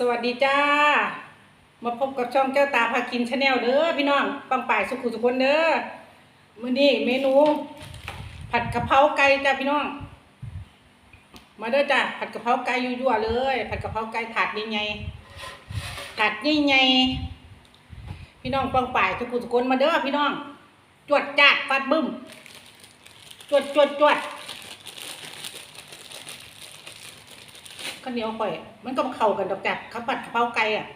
สวัสดีจ้า มาพบกับช่องแก้วตาพากินชาแนลเด้อพี่น้องปังป่ายสุขุสุคนเด้อมื้อนี้เมนู ผัดกะเพราไก่จ้าพี่น้อง มาเด้อจ้าผัดกะเพราไก่ยั่วๆเลย ผัดกะเพราไก่ถาดใหญ่ๆถาดใหญ่ๆพี่น้องปังป่ายสุขุสุคนมาเด้อพี่น้อง จวดจ้าดฟัดบึ้มจวดจวดจวด ข้าวเหนียวข่อย มันก็เข้ากันดอกจากข้าวผัดกะเพราไก่อะ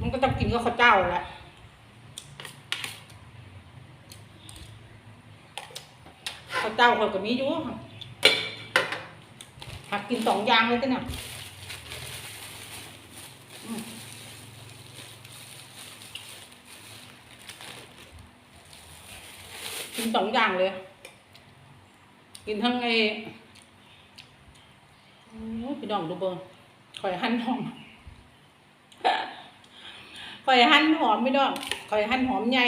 มันก็ต้องกินกับข้าวเจ้าแหละข้าวเจ้าข่อยก็มีอยู่หักกินสองอย่างเลยจ้ะเนี่ยกินสองอย่างเลย กินทั้งไอ พี่น้องดูเบิ่งข่อยหั่นหอมข่อยหั่นหอมพี่น้องข่อยหั่นหอมใหญ่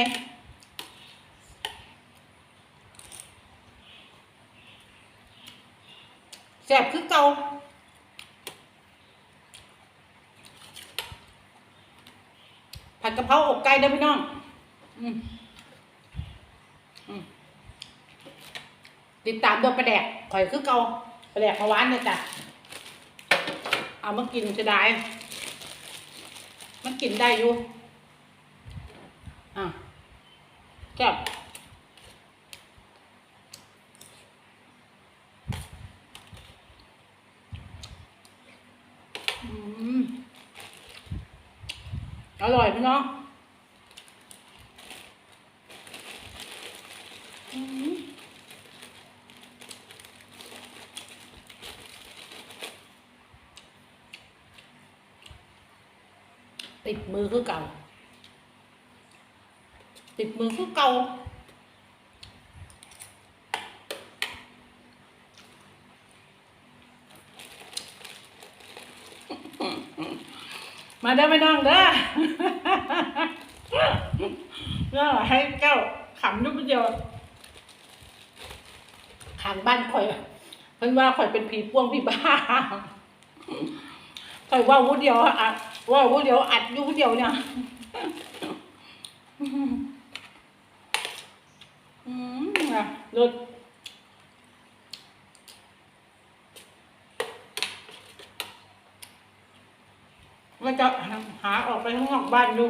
แซ่บคือเกาผัดกะเพราอกไก่เด้อพี่น้อง อืมติดตามด้วปลาแดกข่อยคือเกาปลาแดกมาหวานเนี่ยจ้ะ เอามากินจะได้ มันกินได้อยู่ อะแซ่บอร่อยพี่น้องอืมติด มือคือเก่า ติดมือคือเก่ามาเด้ไม่น้องเด้อก็ให้เจ้าขำลูกเดียวขางบ้านข่อยเพิ่นว่าข่อยเป็นผีป้วงผีบ้าข่อยว่าวูเดียวอัด ว่าวูเดียวอัดอยู่วูเดียวเนี่ยอืมอะรถว่าจะหาออกไปข้างนอกบ้านดู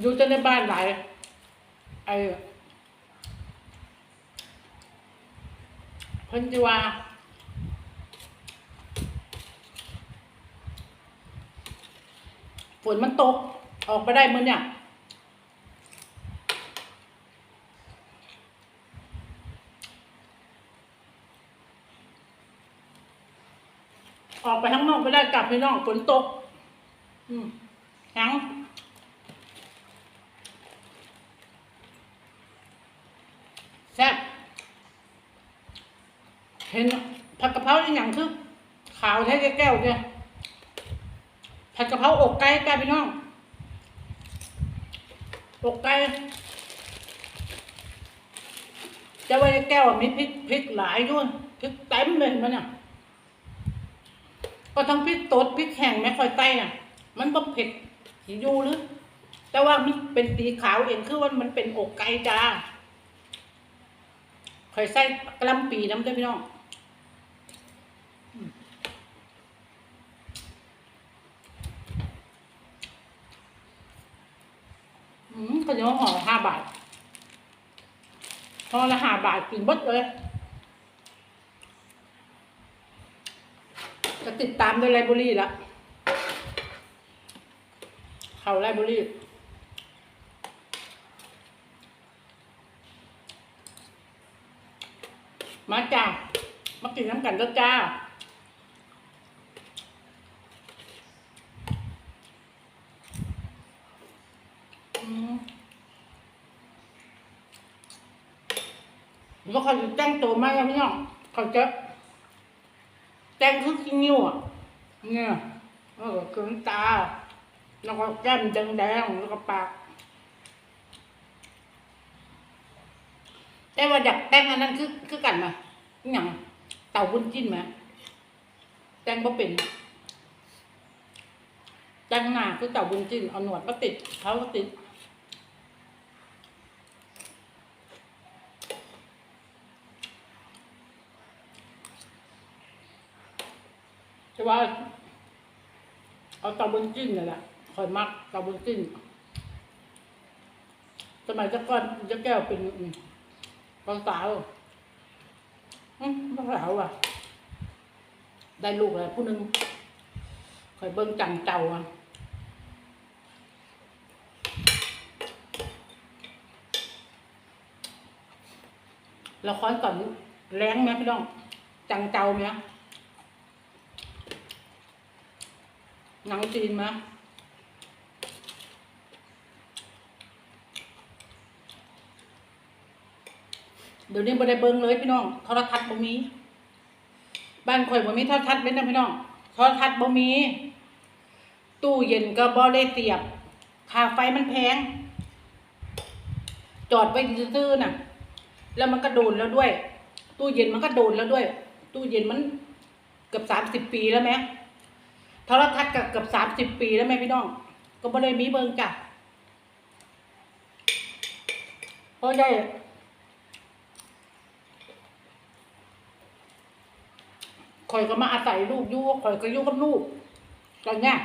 อยู่จะในบ้านหลายไอ้เพิ่นจะว่า ฝนมันตก ออกไปได้มือเนี่ยออกไปข้างนอกไม่ได้กลับพี่น้องฝนตก อืมยังแซ่บเห็นผัดกะเพราอีกอย่างคือ ขาวแท้แก้วเนี่ย ผัดกะเพราอกไก่จ้าพี่น้อง อกไก่จะไว้ในแก้วมีพริกพริกหลายด้วยพริกเต็มเลยมันอะก็ทั้งพริกตดพริกแห้งไม่ค่อยใส่น่ะ มันก็เผ็ดสียูหรือ แต่ว่ามันเป็นสีขาวเองคือว่ามันเป็นอกไก่จ้าคอยใส่กระลำปีน้ำด้วยพี่น้อง อืม ข้าวเหนียวห่อห้าบาทห่อละห้าบาทกินบดเลยจะติดตามด้วยไลบรารีละเขาไลบรารีมาจ้ามากินน้ำกันก็จ้า อืม แล้วเขาจะแต่งตัวมาแล้วพี่น้องเขาจะแต่งคือขี้นิ้วอะเนี่ยเออขนตา แล้วก็แก้มแดงแดงแล้วก็ปาก แต่ว่าอยากแต่งอันนั้นคือคือกันไหมอย่างเต่าบุญจิ้นไหมแต่งบ่เป็นแต่งหน้าคือเจ้าบุญจิ้นเอาหนวดมาติดเขาก็ติด ว่า เอาเตาบุญจิ้นนี่แหละคอยมักเตาบุญจิ้นสมัยจะก้อนจะแก้วเป็นอืมตอนสาวอืมตอนสาวอะ ได้ลูกแล้วผู้หนึงคอยเบิ้งจังเจ้าอะละครก่อนแรงไหมพี่น้อง จังเจ้าไหม หนังจีนไหมเดี๋ยวนี้บ่ได้เบิ่งเลยพี่น้องโทรทัศน์บ่มี บ้านข่อยบ่มีโทรทัศน์เป็นนะพี่น้องโทรทัศน์บ่มี ตู้เย็นก็บ่ได้เสียบค่าไฟมันแพง จอดไว้ซื่อๆน่ะ แล้วมันก็โดนแล้วด้วย ตู้เย็นมันก็โดนแล้วด้วย ตู้เย็นมันเกือบสามสิบปีแล้วไหมโทรทัศน์กับเกือบสามสิบปีแล้วไหมพี่น้อง ก็บ่ได้มีเบิงจ้ะเพราะได้คอยก็มาอาศัยลูกยู่คอยก็อยู่กับลูกตอนเนี้ย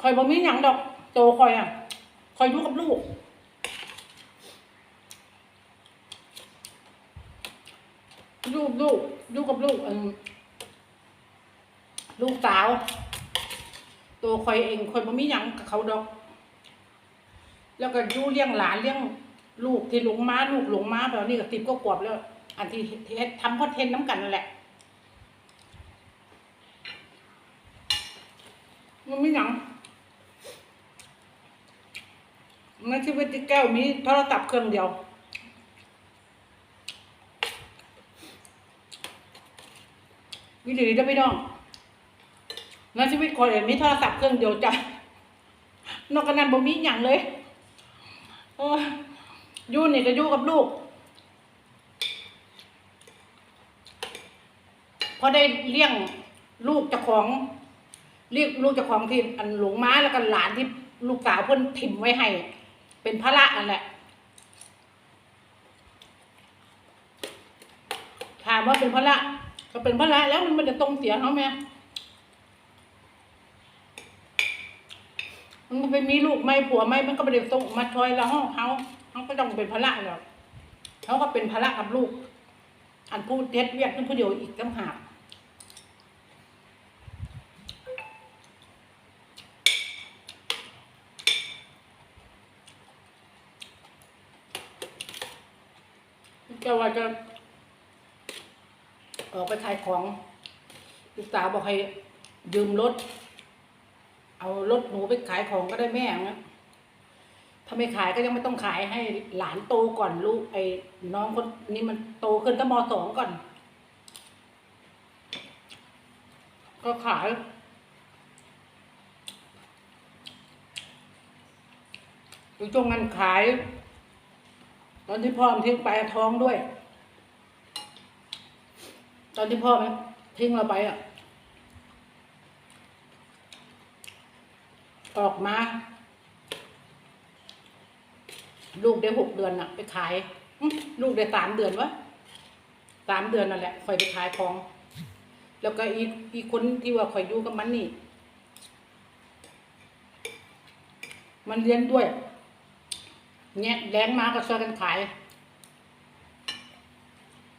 คอยบ่มีหยังดอก โตคอยอะคอยอยู่กับลูกลูกลูกลูกกับลูกอืม ลูกสาว ตัวคอยเองคอยบ่มีหยังกับเขาดอก แล้วก็ยู่เลี้ยงหลานเลี้ยงลูกที่หลงมาลูกหลงมาแบบนี้ก็ติดก็กวบแล้ว อันที่ทำคอนเทนต์น้ำกันนั่นแหละมันไม่หยังในชีวิตที่แก้วมีโทรศัพท์เครื่องเดียววิธีได้ไม่น้อง ในชีวิตคนเองมีโทรศัพท์เครื่องเดียวจ้ะนอกจากนั้นบ่มีหยังเลยโอ้ยู่นี่ก็อยู่กับลูก พอได้เลี้ยงลูกเจ้าของเรียกลูกเจ้าของที่อันหลงม้าแล้วก็หลานที่ลูกสาวเพิ่นถิ่มไว้ให้ เป็นพระละอันแหละถามว่าเป็นพระละก็เป็นพระแล้วมันมันจะตรงเสียเขาไหม มันไปมีลูกไม่ผัวไม่มันก็ไม่ได้ตรงมาชอยแล้วห้องเขาเขาก็ต้องเป็นพระแล้วเขาก็เป็นพระกับลูก อันพูดเท็จเวียกขึ้นผู้เดียวอีกต่างหากก็ว่าจะออกไปขายของลูกสาวบอกให้ยืมรถ เอารถหนูไปขายของก็ได้แม่งั้นถ้าไม่ขายก็ยังไม่ต้องขายให้หลานโตก่อนลูกไอ้น้องคนนี้มันโตขึ้นก็มสองก่อน ก็ขายอยู่ช่วงนั้นขาย ตอนที่พ่อมทิ้งไปท้องด้วย ตอนที่พ่อมทิ้งเราไปอะ ออกมา ลูกได้หกเดือนน่ะ ไปขายลูกได้สามเดือนวะสามเดือนนั่นแหละคอยไปขายของ แล้วก็อีอีคนที่ว่าคอยอยู่กับมันนี่ มันเรียนด้วยเนี่ยแรงมาก็ช่วยกันขาย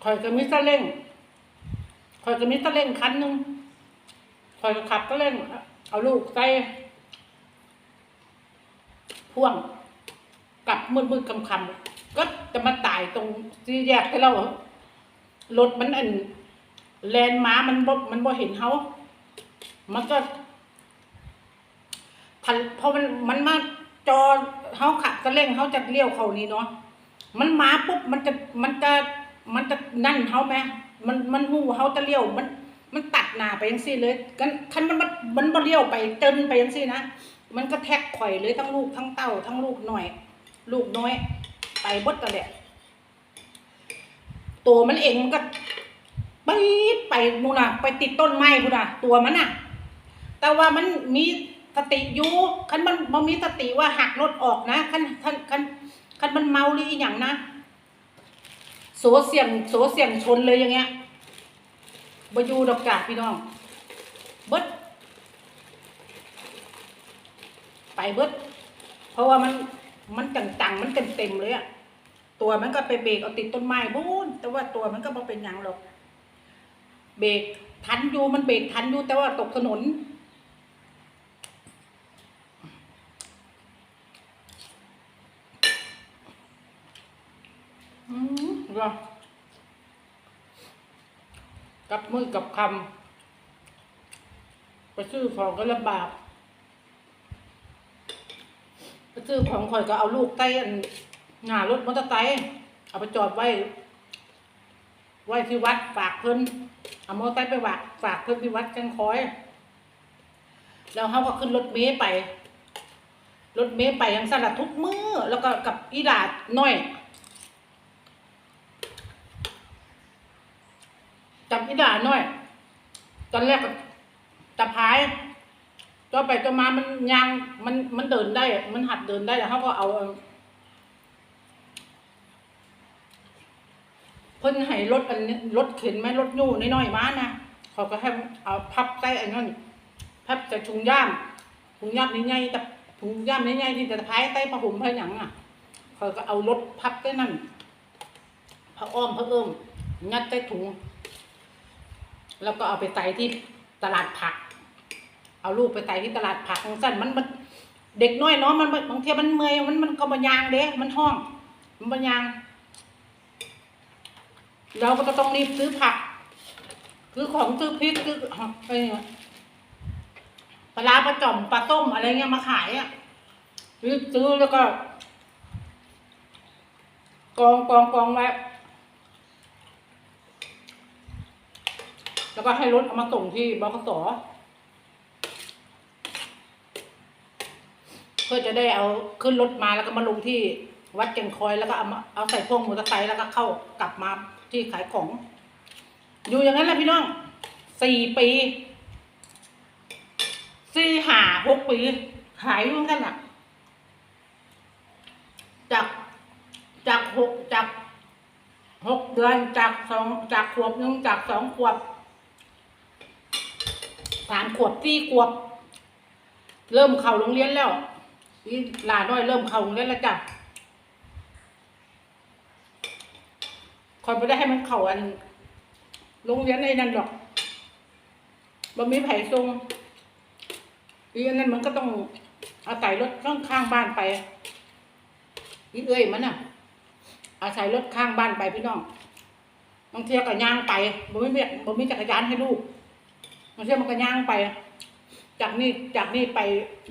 คอยก็มีซาเล้งคอยก็มีซาเล้งคันหนึ่งคอยก็ขับซาเล้งเอาลูกใส่ พ่วงกลับมืดมืดคำคำก็จะมาตายตรงสี่แยกที่เรารถมันอันแลนม้ามันบ่มันบ่เห็นเขามันก็ทันพอมันมันมาจอเขาขับก็เร่งเขาจะเลี้ยวเขานี่เนาะมันมาปุ๊บมันจะมันจะมันจะนั่นเขาไหมมันมันหูเขาจะเลี้ยวมัน มันตัดหน้าไปยังซี่เลยกันคันมันมันมันบ่เลี้ยวไปเตินไปยังซี่นะ มันก็แท็กข่อยเลยทั้งลูกทั้งเต้าทั้งลูกหน่อย ลูกน้อย ไปบดกันแหละตัวมันเองมันก็ปี๊ดไปนู่นน่ะ ไปติดต้นไม้พุ่นน่ะ ตัวมันน่ะ แต่ว่ามันมีสติอยู่คันมันมันมีสติว่าหักรถออกนะคันคันคันคันมันเมาหรืออีหยังนะโสเสียงโสเสียงชนเลยอย่างเงี้ยบอยูดอกกาพี่น้องเบิด ไปเบิดเพราะว่ามันมันจังๆมันเต็มๆเลยอะตัวมันก็ไปเบรกเอาติดต้นไม้บูนแต่ว่าตัวมันก็บ่เป็นยังหรอก เบรกทันอยู่มันเบรกทันอยู่แต่ว่าตกถนน อืมรอกับมือกับคำไปซื้อของก็ลำบาก ไปซื้อของข่อยก็เอาลูกใต้อันหน้ารถมอเตอร์ไซค์เอาไปจอดไว้ ไว้ที่วัดฝากเพิ่นเอามอเตอร์ไซค์ไปฝากฝากเพิ่นที่วัดจังคอย แล้วเขาก็ขึ้นรถเมล์ไป รถเมล์ไปยังสลัดทุกมือแล้วก็กับอีดาดน้อยจับอีด่าหน่อย ตอนแรกก็จับพาย ต่อไปต่อมามันยังมันมันเดินได้ มันหัดเดินได้แล้วเขาก็เอาเพิ่นให้รถอันนี้รถเข็นไหมรถยู่น้อยๆมานะเขาก็ให้เอาพับใส่อันนั้นพับใส่ถุงย่ามถุงย่ามนี่ใหญ่แต่ถุงย่ามนี่ใหญ่ที่จะพายใต้ผ้าห่มผ้าหยังอะเขาก็เอารถพับใต้นั่นผ้าอ้อมผ้าเอิ่มยัดใต้ถุง แล้วก็เอาไปใส่ที่ตลาดผัก เอาลูกไปใส่ที่ตลาดผักของสั้นมันมันเด็กน้อยเนาะมันมันบางทีมันเมื่อยมันมันก็บยางเด้มันห้อง มันบยาง เราก็ต้องรีบซื้อผักซื้อของซื้อพริกซื้ออะไรเงี้ยปลาปลาจ่อมปลาต้มอะไรเงี้ยมาขายอะรีบซื้อแล้วก็ กองกองกองไว้แล้วก็ให้รถเอามาส่งที่บขส พื่อจะได้เอาขึ้นรถมาแล้วก็มาลงที่วัดเก่งคอยแล้วก็เอามาเอาใส่พวงมอเตอร์ไซค์แล้วก็เข้ากลับมาที่ขายของ อยู่อย่างนั้นแหละพี่น้องสี่ปีสี่หาหกปีขายอยู่กันอะ จากจากหกจากหกเดือนจากสองจากขวบหนึ่งจากสองขวบสามขวบสี่ขวบ เริ่มเข้าโรงเรียนแล้ว นี่ลาน้อยเริ่มเข้าโรงเรียนแล้วจ้ะคอยไม่ได้ให้มันเข้าอันโรงเรียนในนั้นหรอกบ่มีไผ่ทรงอีอันนั้นมันก็ต้องอาศัยรถข้างข้างบ้านไปอีเอ้ยมันอะ อาศัยรถข้างบ้านไปพี่น้องบางเทียก็ย่างไปบ่มีเบียบ่มีจักรยานให้ลูกบางเทียมันก็ย่างไป จากนี่จากนี่ไป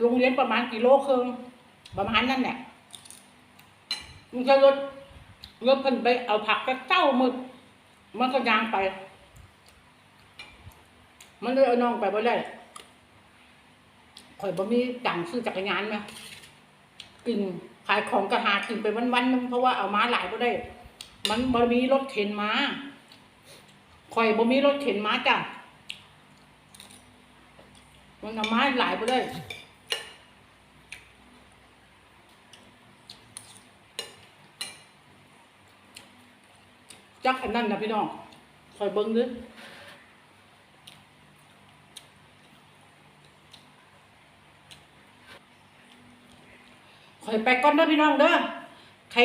โรงเรียนประมาณกิโลครึ่งประมาณนั้นแหละมันก็รถรถเพิ่นไปเอาผักก็เจ้ามืดมันก็ย่างไป มันเลยเอาน้องไปบ่ได้ข่อยบ่มีจังซื้อจักรยานไหมกินขายของกระหากินไปวันๆนึงเพราะว่าเอาม้าหลายบ่ได้ มันบ่มีรถเข็นมาข่อยบ่มีรถเข็นมาจ้ะ มันเอามาหลายบ่ได้จักอันนั้นนะพี่น้องข่อยเบิ่งเด้อข่อยไปก่อนเด้อพี่น้องเด้อ ใคร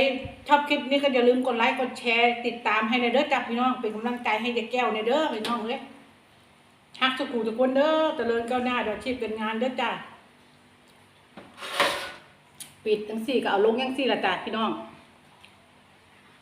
ชอบคลิปนี้ก็อย่าลืมกดไลค์ กดแชร์ ติดตามให้ในเด้อจ้ะพี่น้อง เป็นกำลังใจให้ยายแก้วในเด้อพี่น้องเลย ฮักสุขูทุกคนเด้อเจริญก้าวหน้าเดี๋ยวชีพเป็นงานเด้อจ้ะปิดทั้งสี่ก็เอาลงยังสี่ละจ้ะพี่น้อง